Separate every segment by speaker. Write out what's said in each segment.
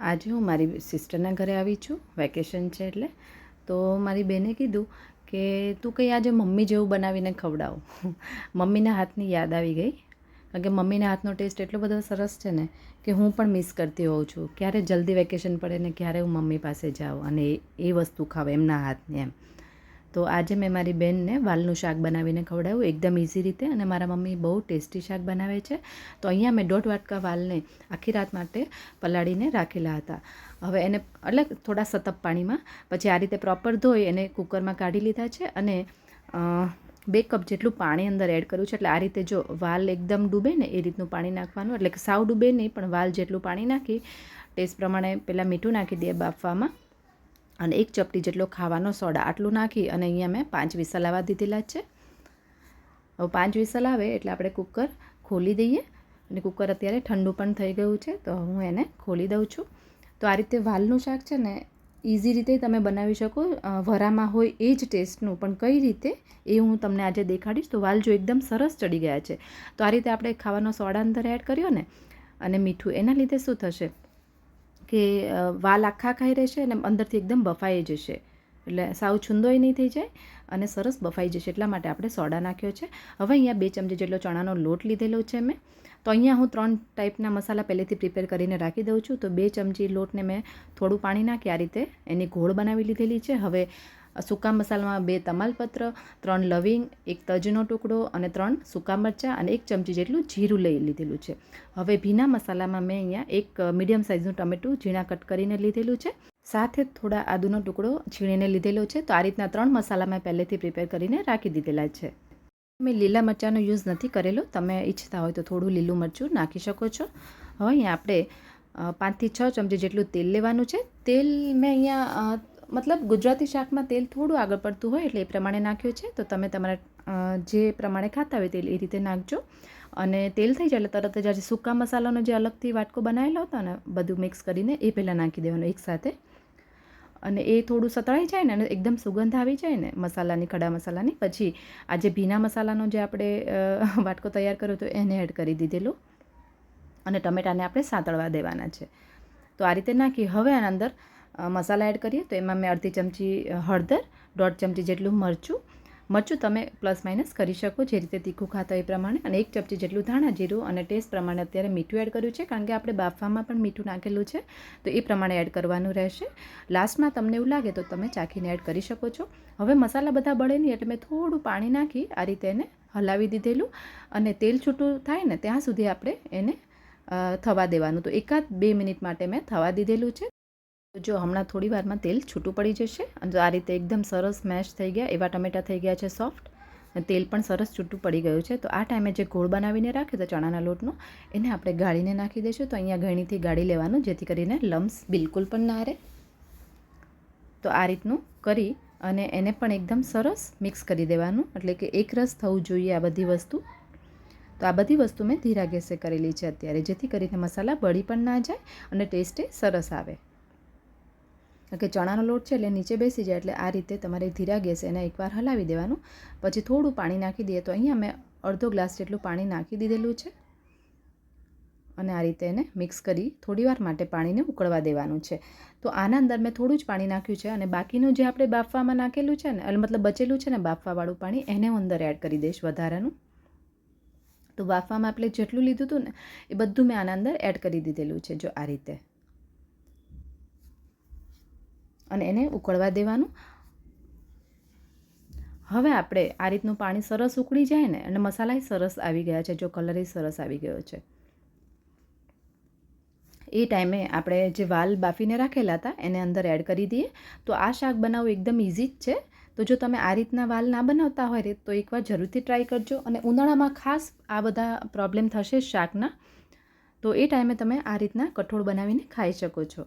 Speaker 1: આજે હું મારી સિસ્ટરના ઘરે આવી છું વેકેશન છે એટલે. તો મારી બેને કીધું કે, તું કંઈ આજે મમ્મી જેવું બનાવીને ખવડાવ. મમ્મીના હાથની યાદ આવી ગઈ. કારણ કે મમ્મીના હાથનો ટેસ્ટ એટલો બધો સરસ છે ને કે હું પણ મિસ કરતી હોઉં છું. ક્યારે જલ્દી વેકેશન પડે ને ક્યારે હું મમ્મી પાસે જાઉં અને એ વસ્તુ ખાવ એમના હાથની એમ. તો આજે મેં મારી બેનને વાલનું શાક બનાવીને ખવડાવ્યું, એકદમ ઇઝી રીતે અને મારા મમ્મી બહુ ટેસ્ટી શાક બનાવે છે. તો અહીંયા મેં દોઢ વાટકા વાલને આખી રાત માટે પલાળીને રાખેલા હતા. હવે એને એટલે થોડા સતપ પાણીમાં, પછી આ રીતે પ્રોપર ધોઈ એને કુકરમાં કાઢી લીધા છે અને બે કપ જેટલું પાણી અંદર એડ કર્યું છે. એટલે આ રીતે જો વાલ એકદમ ડૂબે ને એ રીતનું પાણી નાખવાનું, એટલે સાવ ડૂબે નહીં, પણ વાલ જેટલું પાણી નાખી, ટેસ્ટ પ્રમાણે પહેલાં મીઠું નાખી દઈએ બાફવામાં. અને એક ચપટી જેટલો ખાવાનો સોડા આટલું નાખી અને અહીંયા મેં પાંચ વિસલ આવવા દીધેલા છે. હવે પાંચ વિસલ આવે એટલે આપણે કુકર ખોલી દઈએ. અને કુકર અત્યારે ઠંડુ પણ થઈ ગયું છે, તો હું એને ખોલી દઉં છું. તો આ રીતે વાલનું શાક છે ને ઇઝી રીતે તમે બનાવી શકો. વરામાં હોય એ જ ટેસ્ટનું, પણ કઈ રીતે એ હું તમને આજે દેખાડીશ. તો વાલ જો એકદમ સરસ ચડી ગયા છે. તો આ રીતે આપણે ખાવાનો સોડા અંદર એડ કર્યો ને, અને મીઠું એના લીધે શું થશે? કે વાલ આખા ખાઈ રહેશે અને અંદરથી એકદમ બફાઈ જશે. એટલે સાવ છુંદોય નહીં થઈ જાય અને સરસ બફાઈ જશે એટલા માટે આપણે સોડા નાખ્યો છે. હવે અહીંયા બે ચમચી જેટલો ચણાનો લોટ લીધેલો છે મેં. તો અહીંયા હું ત્રણ ટાઈપના મસાલા પહેલેથી પ્રિપેર કરીને રાખી દઉં છું. તો બે ચમચી લોટને મેં થોડું પાણી નાખી, આ રીતે એની ઘોળ બનાવી લીધેલી છે. હવે સૂકા મસાલામાં બે તમાલપત્ર, ત્રણ લવિંગ, એક તજનો ટુકડો અને ત્રણ સૂકા મરચાં અને એક ચમચી જેટલું જીરું લઈ લીધેલું છે. હવે ભીના મસાલામાં મેં અહીંયા એક મીડિયમ સાઇઝનું ટમેટું ઝીણા કટ કરીને લીધેલું છે. સાથે થોડા આદુનો ટુકડો છીણીને લીધેલો છે. તો આ રીતના ત્રણ મસાલા મેં પહેલેથી પ્રિપેર કરીને રાખી દીધેલા છે. મેં લીલા મરચાંનો યુઝ નથી કરેલો. તમે ઈચ્છતા હોય તો થોડું લીલું મરચું નાખી શકો છો. હવે અહીંયા આપણે પાંચથી છ ચમચી જેટલું તેલ લેવાનું છે. તેલ મેં અહીંયા મતલબ ગુજરાતી શાકમાં તેલ થોડું આગળ પડતું હોય એટલે એ પ્રમાણે નાખ્યું છે. તો તમે તમારા જે પ્રમાણે ખાતા હોય તેલ એ રીતે નાખજો. અને તેલ થઈ જાય એટલે તરત જ આજે સૂકા મસાલાનો જે અલગથી વાટકો બનાવેલો હતો ને, બધું મિક્સ કરીને એ પહેલાં નાખી દેવાનું એકસાથે અને એ થોડું સતળાઈ જાય ને, અને એકદમ સુગંધ આવી જાય ને, મસાલાની, ખડા મસાલાની. પછી આ જે ભીના મસાલાનો જે આપણે વાટકો તૈયાર કર્યો હતો એને એડ કરી દીધેલું. અને ટમેટાને આપણે સાંતળવા દેવાના છે. તો આ રીતે નાખી, હવે આના અંદર મસાલા એડ કરીએ, તો એમાં મેં અડધી ચમચી હળદર, દોઢ ચમચી જેટલું મરચું. મરચું તમે પ્લસ માઇનસ કરી શકો જે રીતે તીખું ખાતા એ પ્રમાણે અને એક ચમચી જેટલું ધાણા જીરું અને ટેસ્ટ પ્રમાણે અત્યારે મીઠું એડ કર્યું છે, કારણ કે આપણે બાફવામાં પણ મીઠું નાખેલું છે, તો એ પ્રમાણે એડ કરવાનું રહેશે. લાસ્ટમાં તમને એવું લાગે તો તમે ચાખીને એડ કરી શકો છો. હવે મસાલા બધા બળે નહીં એટલે મેં થોડું પાણી નાખી, આ રીતે એને હલાવી દીધેલું અને તેલ છૂટું થાય ને ત્યાં સુધી આપણે એને થવા દેવાનું. તો એકાદ બે મિનિટ માટે મેં થવા દીધેલું છે. તો જો હમણાં થોડી વારમાં તેલ છૂટું પડી જશે અને આ રીતે એકદમ સરસ મેશ થઈ ગયા, એવા ટમેટા થઈ ગયા છે સોફ્ટ તેલ પણ સરસ છૂટું પડી ગયું છે. તો આ ટાઈમે જે ગોળ બનાવીને રાખ્યો તો ચણાના લોટનો, એને આપણે ગાળીને નાખી દઈશું. તો અહીંયા ઘણીથી ગાળી લેવાનું, જેથી કરીને લમ્સ બિલકુલ પણ ના રહે. તો આ રીતનું કરી અને એને પણ એકદમ સરસ મિક્સ કરી દેવાનું. એટલે કે એક રસ થવું જોઈએ આ બધી વસ્તુ. તો આ બધી વસ્તુ મેં ધીરા ગેસે કરેલી છે અત્યારે, જેથી કરીને મસાલા બળી પણ ના જાય અને ટેસ્ટે સરસ આવે. કારણ કે ચણાનો લોટ છે એટલે નીચે બેસી જાય એટલે આ રીતે તમારે ધીરા ગેસ એને એકવાર હલાવી દેવાનું. પછી થોડું પાણી નાખી દઈએ તો અહીંયા મેં અડધો ગ્લાસ જેટલું પાણી નાખી દીધેલું છે. અને આ રીતે એને મિક્સ કરી થોડીવાર માટે પાણીને ઉકળવા દેવાનું છે. તો આના અંદર મેં થોડું જ પાણી નાખ્યું છે અને બાકીનું જે આપણે બાફવામાં નાખેલું છે ને એટલે મતલબ બચેલું છે ને બાફવાવાળું પાણી, એને હું અંદર એડ કરી દઈશ વધારાનું. તો બાફવામાં આપણે જેટલું લીધું હતું ને એ બધું મેં આના અંદર એડ કરી દીધેલું છે જો આ રીતે. અને એને ઉકળવા દેવાનું. હવે આપણે આ રીતનું પાણી સરસ ઉકળી જાય ને, અને મસાલા સરસ આવી ગયા છે, જો કલર સરસ આવી ગયો છે. એ ટાઈમે આપણે જે વાલ બાફીને રાખેલા હતા, એને અંદર એડ કરી દઈએ. તો આ શાક બનાવવું એકદમ ઇઝી જ છે. તો જો તમે આ રીતના વાલ ના બનાવતા હોય તો એકવાર જરૂરથી ટ્રાય કરજો. અને ઉનાળામાં ખાસ આ બધા પ્રોબ્લેમ થશે શાકના. તો એ ટાઈમે તમે આ રીતના કઠોળ બનાવીને ખાઈ શકો છો.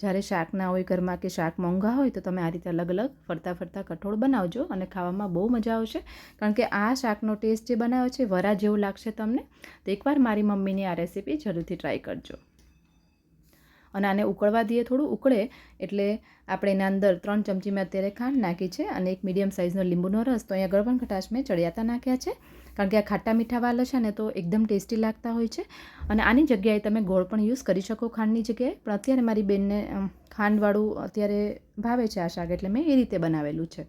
Speaker 1: જ્યારે શાક ના હોય, ઘરમાં કે શાક મોંઘા હોય, તો તમે આ રીતે અલગ અલગ ફરતા ફરતા કઠોળ બનાવજો અને ખાવામાં બહુ મજા આવશે. કારણ કે આ શાકનો ટેસ્ટ જે બનાવ્યો છે, વરા જેવું લાગશે તમને. તો એકવાર મારી મમ્મીની આ રેસીપી જરૂરથી ટ્રાય કરજો. અને આને ઉકળવા દઈએ થોડું, ઉકળે એટલે આપણે એના અંદર ત્રણ ચમચી મેં અત્યારે ખાંડ નાખી છે અને એક મીડિયમ સાઇઝનો લીંબુનો રસ. તો અહીંયા ગળપણ ખટાશ મેં ચડિયાતા નાખ્યા છે, કારણ કે આ ખાટા મીઠા વાલ છે ને તો એકદમ ટેસ્ટી લાગતા હોય છે. અને આની જગ્યાએ તમે ગોળ પણ યુઝ કરી શકો ખાંડની જગ્યાએ, પણ અત્યારે મારી બેનને ખાંડવાળું અત્યારે ભાવે છે આ શાક એટલે મેં એ રીતે બનાવેલું છે.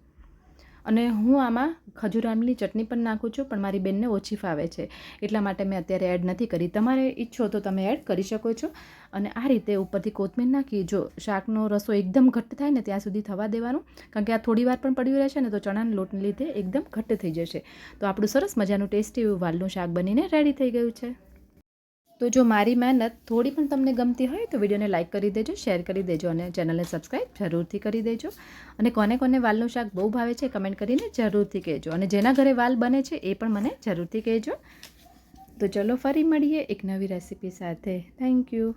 Speaker 1: અને હું આમાં ખજૂર આમલી ચટણી પણ નાખું છું, પણ મારી બેનને ઓછી ફાવે છે. એટલા માટે મેં અત્યારે એડ નથી કરી. તમારે ઈચ્છો તો તમે એડ કરી શકો છો. અને આ રીતે ઉપરથી કોથમીર નાખી, જો શાકનો રસો એકદમ ઘટ્ટ થાય ને ત્યાં સુધી થવા દેવાનું, કારણ કે આ થોડી વાર પણ પડ્યું રહેશે ને તો ચણાના લોટને લીધે એકદમ ઘટ્ટ થઈ જશે. તો આપણું સરસ મજાનું ટેસ્ટી એવું વાલનું શાક બનીને રેડી થઈ ગયું છે. તો જો મારી મહેનત થોડી પણ તમને ગમતી હોય તો વિડીયોને લાઇક કરી દેજો, શેર કરી દેજો અને ચેનલને સબસ્ક્રાઈબ જરૂરથી કરી દેજો. અને કોને કોને વાલનું શાક બહુ ભાવે છે કમેન્ટ કરીને જરૂરથી કહેજો. અને જેના ઘરે વાલ બને છે એ પણ મને જરૂરથી કહેજો. તો ચલો ફરી મળીએ એક નવી રેસીપી સાથે. Thank you